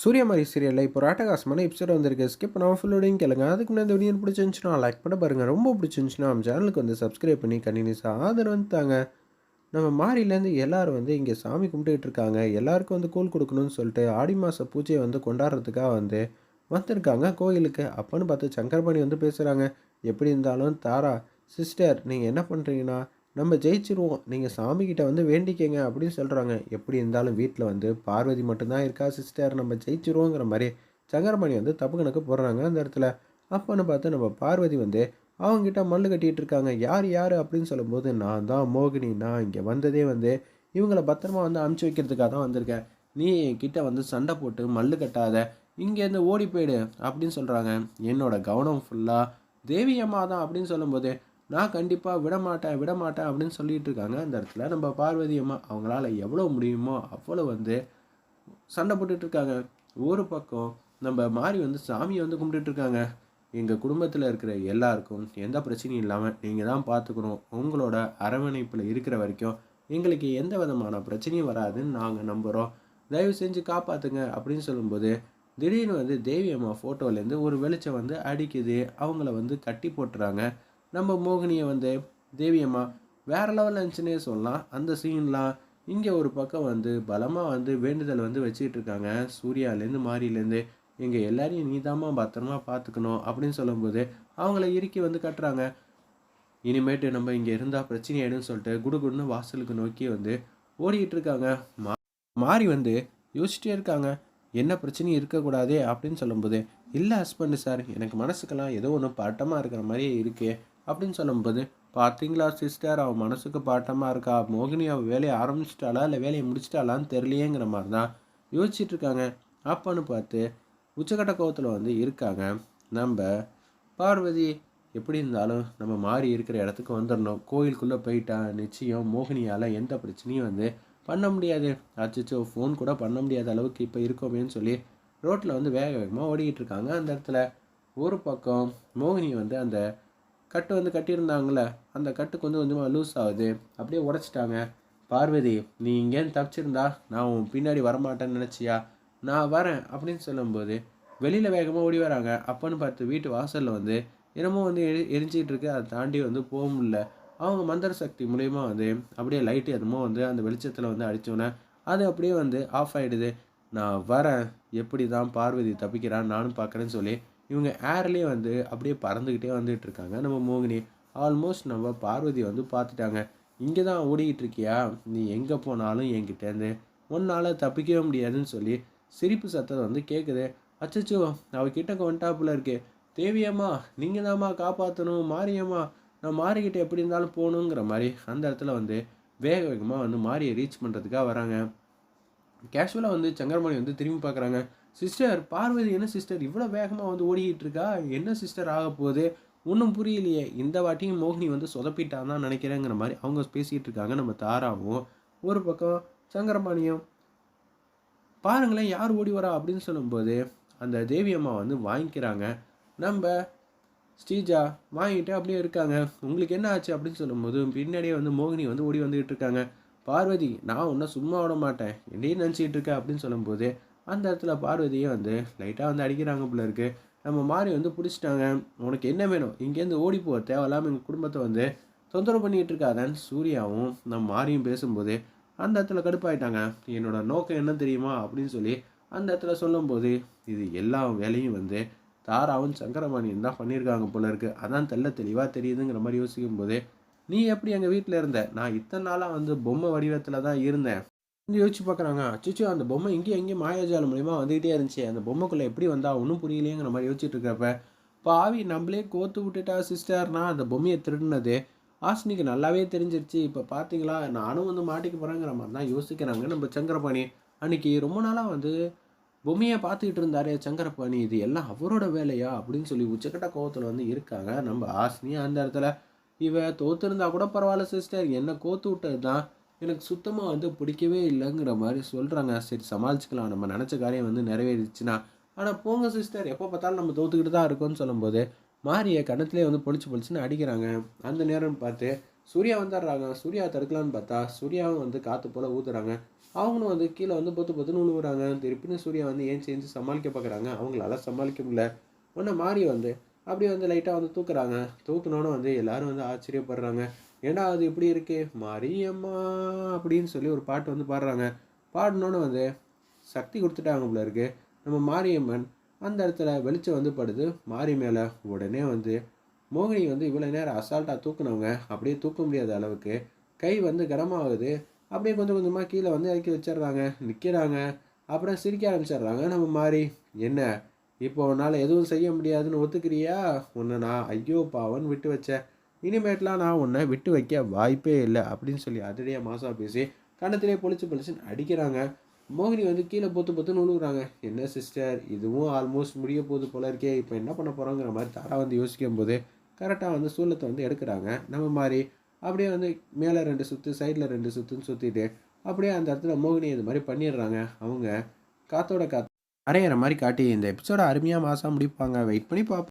சூரியமாரி சீரியலில் இப்போ ராட்டகாசமான எபிசோட் வந்திருக்கு. ஸ்கிப் பண்ணாமல் ஃபுல்லோடையும் கேளுங்க. அதுக்கு முன்னாடி இந்த வீடியோ பிடிச்சிருந்துச்சுன்னா லைக் பண்ண பாருங்கள் ரொம்ப பிடிச்சிருந்துச்சுன்னா நம்ம சேனலுக்கு வந்து சப்ஸ்கிரைப் பண்ணி கண்டினியூஸாக ஆதரவு வந்து தாங்க. நம்ம மாரிலேருந்து எல்லாரும் வந்து இங்கே சாமி கும்பிட்டுட்டு இருக்காங்க. எல்லாருக்கும் வந்து கூழ் கொடுக்கணும்னு சொல்லிட்டு ஆடி மாத பூஜையை வந்து கொண்டாடுறதுக்காக வந்து வந்திருக்காங்க கோயிலுக்கு. அப்போன்னு பார்த்து சங்கரபாணி வந்து பேசுகிறாங்க எப்படி இருந்தாலும் தாரா சிஸ்டர் நீங்கள் என்ன பண்ணுறீங்கன்னா நம்ம ஜெயிச்சிருவோம். நீங்கள் சாமிக்கிட்ட வந்து வேண்டிக்கங்க அப்படின்னு சொல்கிறாங்க எப்படி இருந்தாலும் வீட்டில் வந்து பார்வதி மட்டும்தான் இருக்கா சிஸ்டர் நம்ம ஜெயிச்சிருவோங்கிற மாதிரி சங்கரமணி வந்து தப்பு கணக்கு போடுறாங்க அந்த இடத்துல. அப்போன்னு பார்த்து நம்ம பார்வதி வந்து அவங்ககிட்ட மல்லு கட்டிகிட்டு இருக்காங்க. யார் யார் அப்படின்னு சொல்லும்போது நான் தான் மோகினி. நான் இங்கே வந்ததே வந்து இவங்களை பத்திரமா வந்து அமுச்சு வைக்கிறதுக்காக தான் வந்திருக்கேன். நீ என்கிட்ட வந்து சண்டை போட்டு மல்லு கட்டாத. இங்கேருந்து ஓடி போயிடு அப்படின்னு சொல்கிறாங்க என்னோட கவனம் ஃபுல்லாக தேவி அம்மா தான் அப்படின்னு சொல்லும்போது நான் கண்டிப்பாக விடமாட்டேன் விடமாட்டேன் அப்படின்னு சொல்லிட்டு இருக்காங்க. அந்த இடத்துல நம்ம பார்வதி அம்மா அவங்களால எவ்வளோ முடியுமோ அவ்வளோ வந்து சண்டை போட்டுட்டு இருக்காங்க. ஒரு பக்கம் நம்ம மாறி வந்து சாமியை வந்து கும்பிட்டுட்ருக்காங்க எங்கள் குடும்பத்தில் இருக்கிற எல்லாருக்கும் எந்த பிரச்சனையும் இல்லாமல் நீங்கள் தான் பார்த்துக்கணும் உங்களோட அரவணைப்பில் இருக்கிற வரைக்கும் எங்களுக்கு எந்த விதமான பிரச்சனையும் வராதுன்னு நாங்கள் நம்புகிறோம் தயவு செஞ்சு காப்பாற்றுங்க அப்படின்னு சொல்லும்போது திடீர்னு வந்து தேவி அம்மா ஃபோட்டோலேருந்து ஒரு வெளிச்சம் வந்து அடிக்குது. அவங்கள வந்து கட்டி போட்டுறாங்க. நம்ம மோகினியை வந்து தேவியம்மா வேற லெவலில் இருந்துச்சுன்னே சொல்லலாம். அந்த சீன்லாம் இங்கே ஒரு பக்கம் வந்து பலமாக வந்து வேண்டுதல் வந்து வச்சுக்கிட்டு இருக்காங்க. சூர்யாலேருந்து மாரியிலேருந்து எங்கள் எல்லாரையும் நீதாம்மா பத்திரமா பார்த்துக்கணும் அப்படின்னு சொல்லும்போது அவங்கள இறுக்கி வந்து கட்டுறாங்க. இனிமேட்டு நம்ம இங்கே இருந்தால் பிரச்சனை ஆயிடும்னு சொல்லிட்டு குடுகுடுன்னு வாசலுக்கு நோக்கி வந்து ஓடிக்கிட்டு இருக்காங்க. மா மாறி வந்து யோசிச்சிட்டே இருக்காங்க. என்ன பிரச்சனையும் இருக்கக்கூடாதே அப்படின்னு சொல்லும்போது இல்லை ஹஸ்பண்டு சார் எனக்கு மனசுக்கெல்லாம் ஏதோ ஒன்று பட்டமாக இருக்கிற மாதிரியே இருக்கே அப்படின்னு சொல்லும்போது பார்த்தீங்களா சிஸ்டர்? அவன் மனசுக்கு பாட்டமாக இருக்கா? மோகினி அவள் வேலையை ஆரம்பிச்சிட்டாளா? இல்லை வேலையை முடிச்சிட்டாளான்னு தெரியலையேங்கிற மாதிரி தான் யோசிச்சுட்டு இருக்காங்க. அப்பான்னு பார்த்து உச்சக்கட்ட கோவத்தில் வந்து இருக்காங்க. நம்ம பார்வதி எப்படி இருந்தாலும் நம்ம மாறி இருக்கிற இடத்துக்கு வந்துடணும். கோயிலுக்குள்ளே போயிட்டா நிச்சயம் மோகினியால் எந்த பிரச்சனையும் வந்து பண்ண முடியாது. அச்சோ ஃபோன் கூட பண்ண முடியாத அளவுக்கு இப்போ இருக்கோமேன்னு சொல்லி ரோட்டில் வந்து வேக வேகமாக ஓடிக்கிட்டு இருக்காங்க அந்த இடத்துல. ஒரு பக்கம் மோகினி வந்து அந்த கட்டு வந்து கட்டியிருந்தாங்களே அந்த கட்டு கொஞ்சம் கொஞ்சமாக லூஸ் ஆகுது. அப்படியே உடச்சிட்டாங்க. பார்வதி நீ இங்கேருந்து தப்பிச்சிருந்தா நான் உன் பின்னாடி வரமாட்டேன்னு நினச்சியா? நான் வரேன் அப்படின்னு சொல்லும்போது வெளியில் வேகமாக ஓடி வராங்க. அப்போன்னு பார்த்து வீட்டு வாசலில் வந்து என்னமோ வந்து எரி எரிஞ்சிக்கிட்டு இருக்கு அதை தாண்டி வந்து போக முடியல அவங்க மந்திர சக்தி மூலயமா வந்து அப்படியே லைட்டு எதுமோ வந்து அந்த வெளிச்சத்தில் வந்து அடித்தோன்னே அது அப்படியே வந்து ஆஃப் ஆகிடுது நான் வரேன். எப்படி தான் பார்வதி தப்பிக்கிறான் நானும் பார்க்குறேன்னு சொல்லி இவங்க ஏர்லேயே வந்து அப்படியே பறந்துக்கிட்டே வந்துட்டு இருக்காங்க. நம்ம மோகினி ஆல்மோஸ்ட் நம்ம பார்வதி வந்து பார்த்துட்டாங்க. இங்கே தான் ஓடிக்கிட்டு இருக்கியா? நீ எங்கே போனாலும் என்கிட்டேருந்து உன்னால் தப்பிக்கவே முடியாதுன்னு சொல்லி சிரிப்பு சத்தம் வந்து கேட்குது அச்சச்சோ அவகிட்ட கொண்டாப்புல இருக்கே. தேவியம்மா நீங்கள் தாம்மா காப்பாற்றணும் மாரியம்மா. நான் மாறிக்கிட்டு எப்படி இருந்தாலும் போகணுங்கிற மாதிரி அந்த இடத்துல வந்து வேக வேகமாக வந்து மாரியை ரீச் பண்ணுறதுக்காக வராங்க. கேஷுவலாக வந்து சங்கரமணி வந்து திரும்பி பார்க்குறாங்க. சிஸ்டர் பார்வதி என்ன சிஸ்டர் இவ்வளோ வேகமாக வந்து ஓடிக்கிட்டு இருக்கா? என்ன சிஸ்டர் ஆக போகுது? ஒன்றும் புரியலையே. இந்த வாட்டியும் மோகினி வந்து சொதப்பிட்டான் தான் நினைக்கிறேங்கிற மாதிரி அவங்க பேசிகிட்டு இருக்காங்க. நம்ம தாராவும் ஒரு பக்கம் சங்கரபாணியும். பாருங்களேன் யார் ஓடி வரா அப்படின்னு சொல்லும்போது அந்த தேவி அம்மா வந்து வாங்கிக்கிறாங்க. நம்ம ஸ்ரீஜா வாங்கிட்டு அப்படியே இருக்காங்க. உங்களுக்கு என்ன ஆச்சு அப்படின்னு சொல்லும்போது பின்னாடியே வந்து மோகினி வந்து ஓடி வந்துகிட்டு இருக்காங்க. பார்வதி நான் ஒன்றும் சும்மா விட மாட்டேன். என்னையும் நினச்சிக்கிட்டு இருக்கேன் அப்படின்னு சொல்லும்போது அந்த இடத்துல பார்வதியை வந்து லைட்டாக வந்து அடிக்கிறாங்க போல இருக்கு. நம்ம மாறி வந்து பிடிச்சிட்டாங்க. உனக்கு என்ன வேணும்? இங்கேருந்து ஓடி போக தேவையில்லாமல் எங்கள் குடும்பத்தை வந்து தொந்தரவு பண்ணிகிட்டு இருக்காதன்னு சூர்யாவும் நம்ம மாறியும் பேசும்போது அந்த இடத்துல கடுப்பாயிட்டாங்க. என்னோட நோக்கம் என்ன தெரியுமா? அப்படின்னு சொல்லி அந்த இடத்துல சொல்லும்போது இது எல்லா வேலையும் வந்து தாராவும் சங்கரபாணியும் தான் பண்ணியிருக்காங்க போல இருக்கு. அதான் தெல்ல தெளிவாக தெரியுதுங்கிற மாதிரி யோசிக்கும் போது நீ எப்படி எங்கள் வீட்டில் இருந்த? நான் இத்தனை நாளாக வந்து பொம்மை வடிவத்தில் தான் இருந்தேன். யோசிச்சு பார்க்குறாங்க. அச்சோ அந்த பொம்மை இங்கேயும் எங்கேயும் மாயாஜாலம் மூலியமாக வந்துகிட்டே இருந்துச்சு. அந்த பொம்மைக்குள்ளே எப்படி வந்தா ஒன்றும் புரியலையேங்கிற மாதிரி யோசிச்சுட்டு இருக்கிறப்ப பாவி நம்மளே கோத்து விட்டுட்டா சிஸ்டர்னா அந்த பொம்மையை திருடினது. ஆசினிக்கு நல்லாவே தெரிஞ்சிருச்சு. இப்போ பார்த்தீங்களா நானும் வந்து மாட்டிக்க போகிறேங்கிற மாதிரி தான் யோசிக்கிறாங்க நம்ம சங்கரபாணி. அன்னைக்கு ரொம்ப நாளாக வந்து பொம்மையை பார்த்துக்கிட்டு இருந்தாரே சங்கரபாணி. இது எல்லாம் அவரோட வேலையா அப்படின்னு சொல்லி உச்சக்கட்ட கோவத்தில் வந்து இருக்காங்க நம்ம ஆசினி அந்த இடத்துல. இவ தோத்துருந்தா கூட பரவாயில்ல சிஸ்டர் என்ன கோத்து விட்டது தான் எனக்கு சுத்தமாக வந்து பிடிக்கவே இல்லைங்கிற மாதிரி சொல்கிறாங்க சரி சமாளிச்சுக்கலாம். நம்ம நினச்ச காரியம் வந்து நிறைவேறிச்சுன்னா ஆனால் போங்க சிஸ்டர். எப்போ பார்த்தாலும் நம்ம தோத்துக்கிட்டு தான் இருக்கோம்னு சொல்லும்போது மாரியை கணத்துலேயே வந்து பொழிச்சு பொழிச்சுன்னு அடிக்கிறாங்க. அந்த நேரம் பார்த்து சூர்யா வந்துடுறாங்க. சூர்யா தடுக்கலான்னு பார்த்தா சூர்யாவும் வந்து காற்று போல் ஊற்றுறாங்க அவங்களும் வந்து கீழே வந்து பொத்து பொத்துன்னு விழுவுறாங்க திருப்பின்னு சூர்யா வந்து ஏன் செஞ்சு சமாளிக்க பார்க்குறாங்க? அவங்களால சமாளிக்க முடியல. உடனே மாறி வந்து அப்படியே வந்து லைட்டாக வந்து தூக்குறாங்க. தூக்குனோன்னு வந்து எல்லாரும் வந்து ஆச்சரியப்படுறாங்க. ஏன்னா அது இப்படி இருக்கு? மாரியம்மா அப்படின்னு சொல்லி ஒரு பாட்டு வந்து பாடுறாங்க. பாடினோன்னு வந்து சக்தி கொடுத்துட்டாங்க போல இருக்கு. நம்ம மாரியம்மன் அந்த இடத்துல வெளிச்சம் வந்து படுது. மாரி மேலே உடனே வந்து மோகினி வந்து இவ்வளோ நேரம் அசால்ட்டாக தூக்குனவங்க. அப்படியே தூக்க முடியாத அளவுக்கு கை வந்து கனமாகுது அப்படியே கொஞ்சம் கொஞ்சமாக கீழே வந்து இறக்கி வச்சிடுறாங்க. நிற்கிறாங்க அப்புறம் சிரிக்க ஆரம்பிச்சிடுறாங்க. நம்ம மாறி என்ன? இப்போ உன்னால் எதுவும் செய்ய முடியாதுன்னு ஒத்துக்கிறியா? உன்னை நான் ஐயோ பாவன் விட்டு வச்சேன். இனிமேட்லாம் நான் உன்னை விட்டு வைக்க வாய்ப்பே இல்லை அப்படின்னு சொல்லி அதிரடியாக மாசா பேசி கணத்திலே பொழிச்சு பொழிச்சுன்னு அடிக்கிறாங்க. மோகினி வந்து கீழே பொத்து பொத்துன்னு விழுகுறாங்க என்ன சிஸ்டர்? இதுவும் ஆல்மோஸ்ட் முடிய போது போல இருக்கே. இப்போ என்ன பண்ண போகிறோங்கிற மாதிரி தாரா வந்து யோசிக்கும் போது கரெக்டாக வந்து சூளத்தை வந்து எடுக்கிறாங்க. நம்ம மாதிரி அப்படியே வந்து மேலே ரெண்டு சுற்று சைடில் ரெண்டு சுற்றுன்னு சுற்றிட்டு அப்படியே அந்த இடத்துல மோகினி இது மாதிரி பண்ணிடுறாங்க. அவங்க காத்தோட காத்து அரையிற மாதிரி காட்டி இந்த எபிசோட அருமையாக மாதம் முடிப்பாங்க. வெயிட் பண்ணி பார்ப்போம்